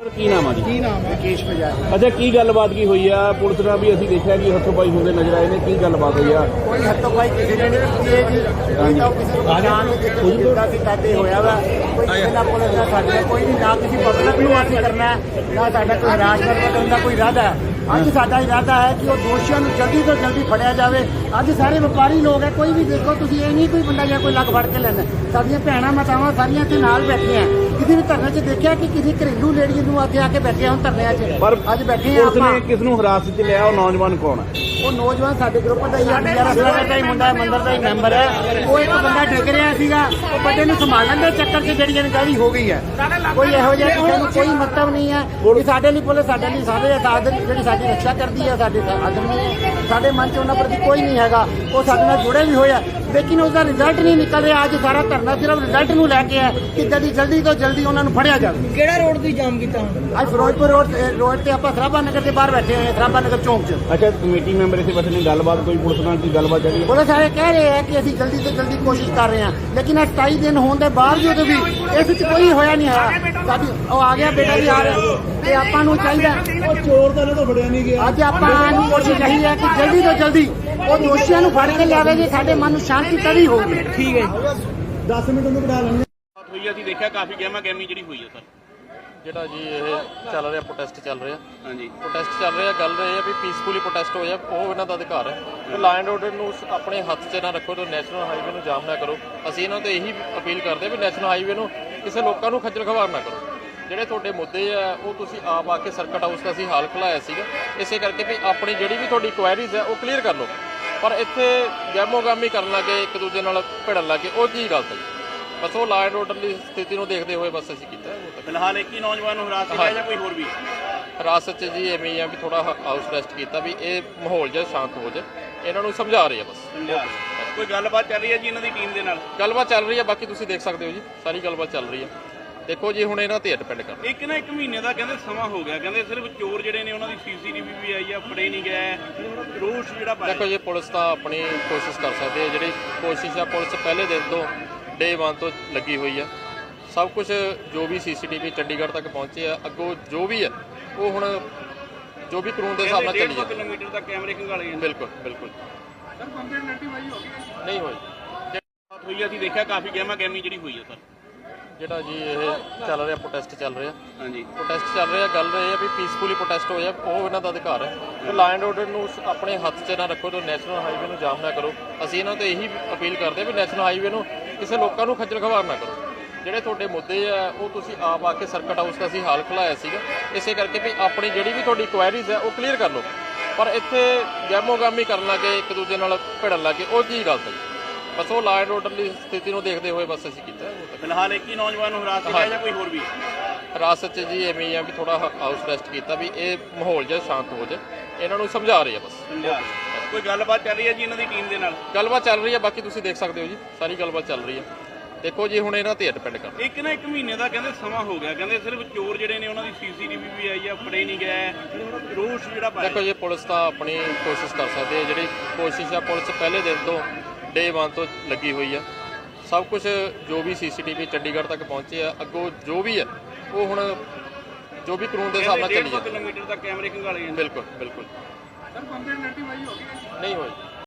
ਕੀ ਨਾਮ ਆ ਜੀ? ਕੀ ਨਾਮ ਹੈ? ਕੇਸ਼ ਬਜਾਜ। ਅੱਛਾ ਕੀ ਗੱਲਬਾਤ ਕੀ ਹੋਈ ਆ? ਪੁਲਿਸ ਨਾਲ ਵੀ ਅਸੀਂ ਦੇਖਿਆ ਕਿ ਹੱਥੋਂ ਪਾਈ ਹੁੰਦੇ ਨਜ਼ਰ ਆਏ ਨੇ। ਕੀ ਗੱਲਬਾਤ ਹੋਈ ਆ? ਕੋਈ ਹੱਥੋਂ ਪਾਈ ਕਿਸੇ ਨੇ ਨਹੀਂ ਕੀਤੀ ਹੈ ਜੀ। ਕੋਈ ਤਾਂ ਕਿਸੇ ਨੂੰ ਪਛਾਣ ਨਹੀਂ ਦਿੱਤੀ ਜਿੱਦਾਂ ਕਿ ਕਾਤੇ ਹੋਇਆ ਵਾ। ਕੋਈ ਕਿਸੇ ਨਾਲ ਪੁਲਿਸ ਨਾਲ ਸਾਡੇ ਕੋਈ ਨਹੀਂ ਨਾ ਕਿਸੇ ਪਬਲਿਕ ਨੂੰ ਅਸੀਂ ਕਰਨਾ ਹੈ, ਨਾ ਸਾਡਾ ਕੋਈ ਹਰਾਸਮੈਂਟ ਕਰਨ ਦਾ ਕੋਈ ਇਰਾਦਾ ਹੈ। ਅੱਜ ਸਾਡਾ ਇਰਾਦਾ ਹੈ ਕਿ ਉਹ ਦੋਸ਼ੀਆਂ ਨੂੰ ਜਲਦੀ ਤੋਂ ਜਲਦੀ ਫੜਿਆ ਜਾਵੇ। ਅੱਜ ਸਾਰੇ ਵਪਾਰੀ ਲੋਕ ਹੈ ਕੋਈ ਵੀ ਦੇਖੋ ਤੁਸੀਂ ਇਹ ਨਹੀਂ ਕੋਈ ਬੰਦਾ ਜਾਂ ਕੋਈ ਲੱਗ ਫੜ ਕੇ ਲੈਣਾ ਸਾਡੀਆਂ ਭੈਣਾਂ ਮਾਤਾਵਾਂ ਸਾਰੀਆਂ ਇੱਥੇ ਨਾਲ ਬੈਠੀਆਂ। ਕਿਸੇ ਵੀ ਧਰਨੇ 'ਚ ਦੇਖਿਆ ਕਿ ਕਿਸੇ ਘਰੇਲੂ ਲੇਡੀ ਨੂੰ ਇੱਥੇ ਆ ਕੇ ਬੈਠੇ ਹੁਣ ਧਰਨਿਆਂ 'ਚ? ਪਰ ਅੱਜ ਬੈਠੇ ਆ ਪੁਲਿਸ ਆਪਾਂ। ਨੇ ਕਿਸ ਨੂੰ ਹਿਰਾਸਤ 'ਚ ਲਿਆ ਉਹ ਨੌਜਵਾਨ ਕੌਣ ਹੈ? ਉਹ ਨੌਜਵਾਨ ਸਾਡੇ ਗਰੁੱਪ ਦਾ ਹੀ ਆ ਮੇਰਾ ਦਾ ਹੀ ਮੁੰਡਾ ਹੈ, ਮੰਦਰ ਦਾ ਹੀ ਮੈਂਬਰ ਹੈ। ਉਹ ਇੱਕ ਬੰਦਾ ਡਿੱਗ ਰਿਹਾ ਸੀਗਾ ਉਹ ਬੰਦੇ ਨੂੰ ਸੰਭਾਲਣ ਦੇ ਚੱਕਰ 'ਚ ਜਿਹੜੀ ਜਾਣਕਾਰੀ ਹੋ ਗਈ ਹੈ। ਕੋਈ ਇਹੋ ਜਿਹਾ ਕਿਸੇ ਨੂੰ ਕੋਈ ਮਤਲਬ ਨਹੀਂ ਹੈ ਕਿ ਸਾਡੇ ਲਈ ਪੁਲਿਸ ਸਾਡੇ ਲਈ ਸਾਰੇ ਸਾਧ ਜਿਹੜੀ ਸਾਡੀ ਰੱਖਿਆ ਕਰਦੀ ਹੈ ਸਾਡੇ ਆਦਮੀ ਸਾਡੇ ਮਨ 'ਚ ਉਹਨਾਂ ਪ੍ਰਤੀ ਕੋਈ ਨਹੀਂ ਹੈਗਾ। ਉਹ ਸਾਡੇ ਨਾਲ ਜੁੜੇ ਵੀ ਹੋਏ ਆ। ਲੇਕਿਨ ਉਹਦਾ ਰਿਜ਼ਲਟ ਨਹੀਂ ਨਿਕਲ ਰਿਹਾ ਅੱਜ ਸਾਰਾ ਧਰਨਾ ਸਿਰਫ ਰਿਜ਼ਲਟ ਨੂੰ ਲੈ ਕੇ ਹੈ ਕਿ ਜਲਦੀ ਜਲਦੀ ਤੋਂ ਜਲਦੀ ਉਹਨਾਂ ਨੂੰ ਫੜਿਆ ਜਾਵੇ। ਕਿਹੜਾ ਰੋਡ ਤੁਸੀਂ ਜਾਮ ਕੀਤਾ ਹੁਣ? ਅੱਜ ਫਿਰੋਜ਼ਪੁਰ ਰੋਡ ਰੋਡ ਤੇ ਆਪਾਂ ਸਰਾਭਾ ਨਗਰ ਦੇ ਬਾਹਰ ਬੈਠੇ ਹੋਏ ਹਾਂ ਸਰਾਭਾ ਨਗਰ ਚੌਂਕ 'ਚ। ਅੱਛਾ ਕਮੇਟੀ ਮੈਂਬਰ ਇੱਥੇ ਬੈਠੇ ਨੇ ਗੱਲਬਾਤ ਕੋਈ ਪੁਲਿਸ ਨਾਲ ਕੀ ਗੱਲਬਾਤ ਚੱਲੀ ਹੈ? ਪੁਲਿਸ ਵਾਲੇ ਕਹਿ ਰਹੇ ਆ ਕਿ ਅਸੀਂ ਜਲਦੀ ਤੋਂ ਜਲਦੀ ਕੋਸ਼ਿਸ਼ ਕਰ ਰਹੇ ਹਾਂ। ਲੇਕਿਨ ਇਹ 27 ਦਿਨ ਹੋਣ ਦੇ ਬਾਵਜੂਦ ਵੀ ਇਸ ਵਿੱਚ ਕੋਈ ਹੋਇਆ ਨਹੀਂ ਹੈ। ਸਾਡੀ ਉਹ ਆ ਗਿਆ ਬੇਟਾ ਵੀ ਆ ਰਿਹਾ। ਤੇ ਆਪਾਂ ਨੂੰ ਚਾਹੀਦਾ ਉਹ ਚੋਰ ਤਾਂ ਤਾਂ ਫੜਿਆ ਨਹੀਂ ਗਿਆ। ਅੱਜ ਆਪਾਂ ਨੂੰ ਕੋਸ਼ਿਸ਼ ਇਹੀ ਹੈ ਕਿ ਜਲਦੀ ਤੋਂ ਜਲਦੀ ਉਹ ਦੋਸ਼ੀਆਂ ਨੂੰ ਫੜ ਕੇ ਲਿਆਵੇ ਜੇ ਸਾਡੇ ਮਨ ਨੂੰ ਸ਼ਾਂਤੀ ਤਦੀ ਹੋਊਗੀ ਠੀਕ ਹੈ 10 ਮਿੰਟ ਉਹਨੂੰ ਕਢਾ ਲੈਣੇ ਹੋਈ ਅਸੀਂ ਦੇਖਿਆ ਕਾਫੀ ਗਹਿਮਾ ਗਹਿਮੀ ਜਿਹੜੀ ਹੋਈ ਹੈ ਸਰ ਜਿਹੜਾ ਜੀ ਇਹ ਚੱਲ ਰਿਹਾ ਪ੍ਰੋਟੈਸਟ ਚੱਲ ਰਿਹਾ। ਹਾਂਜੀ। ਪ੍ਰੋਟੈਸਟ ਚੱਲ ਰਿਹਾ ਗੱਲ ਇਹ ਹੈ ਵੀ ਪੀਸਫੁਲੀ ਪ੍ਰੋਟੈਸਟ ਹੋਇਆ ਉਹ ਇਹਨਾਂ ਦਾ ਅਧਿਕਾਰ ਹੈ। ਤੇ ਲਾਅ ਐਂਡ ਆਰਡਰ ਨੂੰ ਆਪਣੇ ਹੱਥ 'ਚ ਨਾ ਰੱਖੋ ਤੇ ਨੈਸ਼ਨਲ ਹਾਈਵੇ ਨੂੰ ਜਾਮ ਨਾ ਕਰੋ। ਅਸੀਂ ਇਹਨਾਂ ਤੋਂ ਇਹੀ ਅਪੀਲ ਕਰਦੇ ਹਾਂ ਵੀ ਨੈਸ਼ਨਲ ਹਾਈਵੇ ਨੂੰ ਕਿਸੇ ਲੋਕਾਂ ਨੂੰ ਖੱਜਲ ਖਵਾਰ ਨਾ ਕਰੋ। ਜਿਹੜੇ ਤੁਹਾਡੇ ਮੁੱਦੇ ਆ ਉਹ ਤੁਸੀਂ ਆਪ ਆ ਕੇ ਸਰਕਟ ਹਾਊਸ ਦਾ ਅਸੀਂ ਹਾਲ ਖਲਾਇਆ ਸੀਗਾ। ਇਸੇ ਕਰਕੇ ਵੀ ਆਪਣੀ ਜਿਹੜੀ ਵੀ ਤੁਹਾਡੀ ਕੁਐਰੀਜ਼ ਹੈ ਉਹ ਕਲੀਅਰ ਕਰ ਲਓ। ਪਰ ਇੱਥੇ ਗੈਮੋਗਾਮੀ ਕਰਨ ਲੱਗੇ ਇੱਕ ਦੂਜੇ ਨਾਲ ਭਿੜਨ ਲੱਗੇ ਉਹ ਚੀਜ਼ ਗਲਤ ਹੈ ਬਸ ਉਹ ਲਾਅ ਐਂਡ ਆਰਡਰ ਦੀ ਸਥਿਤੀ ਨੂੰ ਦੇਖਦੇ ਹੋਏ ਬਸ ਅਸੀਂ ਕੀਤਾ ਫਿਲਹਾਲ ਇੱਕ ਹੀ ਨੌਜਵਾਨ ਨੂੰ ਹਿਰਾਸਤ ਲਿਆ ਜਾਂ ਕੋਈ ਹੋਰ ਵੀ? ਰਾਸਤ ਚ ਜੀ ਐਵੇਂ ਆ ਵੀ ਥੋੜਾ ਹਾਊਸ ਰੈਸਟ ਕੀਤਾ ਵੀ ਇਹ ਮਾਹੌਲ ਜਿਹਾ ਸ਼ਾਂਤ ਹੋ ਜਾਏ। ਇਹਨਾਂ ਨੂੰ ਸਮਝਾ ਰਹੇ ਆ ਬਸ। ਕੋਈ ਗੱਲਬਾਤ ਚੱਲ ਰਹੀ ਹੈ ਜੀ ਇਹਨਾਂ ਦੀ ਟੀਮ ਦੇ ਨਾਲ? ਗੱਲਬਾਤ ਚੱਲ ਰਹੀ ਹੈ ਬਾਕੀ ਤੁਸੀਂ ਦੇਖ ਸਕਦੇ ਹੋ ਜੀ। ਸਾਰੀ ਗੱਲਬਾਤ ਚੱਲ ਰਹੀ ਹੈ। ਦੇਖੋ ਜੀ ਹੁਣ ਇਹਨਾਂ ਤੇ ਡਿਪੈਂਡ ਕਰਦਾ ਇੱਕ ਨਾ ਇੱਕ ਮਹੀਨੇ ਦਾ ਕਹਿੰਦੇ ਸਮਾਂ ਹੋ ਗਿਆ ਕਹਿੰਦੇ ਸਿਰਫ ਚੋਰ ਜਿਹੜੇ ਨੇ ਉਹਨਾਂ ਦੀ ਸੀਸੀਟੀਵੀ ਵੀ ਆਈ ਆ ਫੜੇ ਨਹੀਂ ਗਏ ਰੋਸ਼ ਜਿਹੜਾ ਪਾਇਆ। ਦੇਖੋ ਜੀ ਪੁਲਿਸ ਤਾਂ ਆਪਣੀ ਕੋਸ਼ਿਸ਼ ਕਰ ਸਕਦੀ ਹੈ ਜਿਹੜੀ ਕੋਸ਼ਿਸ਼ ਆ ਪੁਲਿਸ ਪਹਿਲੇ ਦਿਨ ਤੋਂ ਡੇ 1 ਤੋਂ ਲੱਗੀ ਹੋਈ ਆ। ਸਭ ਕੁਝ ਜੋ ਵੀ ਸੀਸੀਟੀਵੀ ਚੰਡੀਗੜ੍ਹ ਤੱਕ ਪਹੁੰਚੇ ਆ ਅੱਗੋਂ ਜੋ ਵੀ ਆ ਉਹ ਹੁਣ ਜੋ ਵੀ ਕਾਨੂੰਨ ਦੇ ਹਿਸਾਬ ਨਾਲ ਚੱਲੀ 150 ਜਾਂਦਾ ਕਿਲੋਮੀਟਰ ਤੱਕ ਕੈਮਰੇ ਖੰਗਾਲੇ ਜਾਂਦੇ। ਬਿਲਕੁਲ ਬਿਲਕੁਲ। ਨਹੀਂ ਹੋਈ ਬਾਤ ਹੋਈ ਆ, ਅਸੀਂ ਦੇਖਿਆ ਕਾਫੀ ਗਹਿਮਾ ਗਹਿਮੀ ਜਿਹੜੀ ਹੋਈ ਹੈ ਸਰ। ਜਿਹੜਾ ਜੀ ਇਹ ਚੱਲ ਰਿਹਾ ਪ੍ਰੋਟੈਸਟ ਚੱਲ ਰਿਹਾ। ਹਾਂਜੀ। ਪ੍ਰੋਟੈਸਟ ਚੱਲ ਰਿਹਾ ਗੱਲ ਇਹ ਹੈ ਵੀ ਪੀਸਫੁਲੀ ਪ੍ਰੋਟੈਸਟ ਹੋਇਆ ਉਹ ਇਹਨਾਂ ਦਾ ਅਧਿਕਾਰ ਹੈ। ਤੇ ਐਂਡ ਆਰਡਰ ਨੂੰ ਸ- ਆਪਣੇ ਹੱਥ 'ਚ ਨਾ ਰੱਖੋ ਤੇ ਨੈਸ਼ਨਲ ਹਾਈਵੇ ਨੂੰ ਜਾਮ ਨਾ ਕਰੋ। ਅਸੀਂ ਇਹਨਾਂ ਤੋਂ ਇਹੀ ਅਪੀਲ ਕਰਦੇ ਹਾਂ ਵੀ ਨੈਸ਼ਨਲ ਹਾਈਵੇ ਨੂੰ ਕਿਸੇ ਲੋਕਾਂ ਨੂੰ ਖੱਜਲ ਖਵਾਰ ਨਾ ਕਰੋ। ਜਿਹੜੇ ਤੁਹਾਡੇ ਮੁੱਦੇ ਆ ਉਹ ਤੁਸੀਂ ਆਪ ਆ ਕੇ ਸਰਕਟ ਹਾਊਸ ਦਾ ਅਸੀਂ ਹਾਲ ਖਲਾਇਆ ਸੀਗਾ। ਇਸੇ ਕਰਕੇ ਵੀ ਆਪਣੀ ਜਿਹੜੀ ਵੀ ਤੁਹਾਡੀ ਕੁਐਰੀਜ਼ ਹੈ ਉਹ ਕਲੀਅਰ ਕਰ ਲਓ। ਪਰ ਇੱਥੇ ਗੈਮੋਗਾਮੀ ਕਰਨ ਲੱਗੇ ਇੱਕ ਦੂਜੇ ਨਾਲ ਭਿੜਨ ਲੱਗੇ ਉਹ ਚੀਜ਼ ਗਲਤ ਹੈ? ਬਸ ਉਹ ਲਾਅ ਐਂਡ ਆਰਡਰ ਦੀ ਸਥਿਤੀ ਨੂੰ ਦੇਖਦੇ ਹੋਏ ਬਸ ਅਸੀਂ ਕੀਤਾ। ਫਿਲਹਾਲ ਇੱਕ ਹੀ ਨੌਜਵਾਨ ਨੂੰ ਹਿਰਾਸਤ ਲਿਆ ਜਾਂ ਕੋਈ ਹੋਰ ਵੀ? ਰਾਸਤ ਚ ਜੀ ਐਵੇਂ ਹੀ ਆ ਵੀ ਥੋੜਾ ਹਾਊਸ ਰੈਸਟ ਕੀਤਾ ਵੀ ਇਹ ਮਾਹੌਲ ਜਿਹਾ ਸ਼ਾਂਤ ਹੋ ਜਾਏ। ਇਹਨਾਂ ਨੂੰ ਸਮਝਾ ਰਹੇ ਆ ਬਸ। ਕੋਈ ਗੱਲਬਾਤ ਚੱਲ ਰਹੀ ਹੈ ਜੀ ਇਹਨਾਂ ਦੀ ਟੀਮ ਦੇ ਨਾਲ? ਗੱਲਬਾਤ ਚੱਲ ਰਹੀ ਹੈ ਬਾਕੀ ਤੁਸੀਂ ਦੇਖ ਸਕਦੇ ਹੋ ਜੀ। ਸਾਰੀ ਗੱਲਬਾਤ ਚੱਲ ਰਹੀ ਹੈ ਦੇਖੋ ਜੀ ਹੁਣ ਇਹਨਾਂ ਤੇ ਡਿਪੈਂਡ ਕਰਦਾ ਇੱਕ ਨਾ ਇੱਕ ਮਹੀਨੇ ਦਾ ਕਹਿੰਦੇ ਸਮਾਂ ਹੋ ਗਿਆ। ਕਹਿੰਦੇ ਸਿਰਫ ਚੋਰ ਜਿਹੜੇ ਨੇ ਉਹਨਾਂ ਦੀ ਸੀਸੀਟੀਵੀ ਵੀ ਆਈ ਆ ਫੜੇ ਨਹੀਂ ਗਏ। ਰੋਸ਼ ਜਿਹੜਾ ਪਾਇਆ। ਦੇਖੋ ਜੀ ਪੁਲਿਸ ਤਾਂ ਆਪਣੀ ਕੋਸ਼ਿਸ਼ ਕਰ ਸਕਦੀ ਹੈ। ਜਿਹੜੀ ਕੋਸ਼ਿਸ਼ ਆ ਪੁਲਿਸ ਪਹਿਲੇ ਦਿਨ ਤੋਂ ਡੇ 1 ਤੋਂ ਲੱਗੀ ਹੋਈ ਆ। ਸਭ ਕੁਝ ਜੋ ਵੀ ਸੀਸੀਟੀਵੀ ਚੰਡੀਗੜ੍ਹ ਤੱਕ ਪਹੁੰਚੇ ਆ ਅੱਗੋਂ ਜੋ ਵੀ ਆ ਉਹ ਹੁਣ ਜੋ ਵੀ ਕਾਨੂੰਨ ਦੇ ਹਿਸਾਬ ਨਾਲ ਚੱਲੀ 150 ਜਾਂਦਾ ਕਿਲੋਮੀਟਰ ਤੱਕ ਕੈਮਰੇ ਖੰਗਾਲੇ ਜਾਂਦੇ। ਬਿਲਕੁਲ ਬਿਲਕੁਲ। ਨਹੀਂ ਹੋਈ।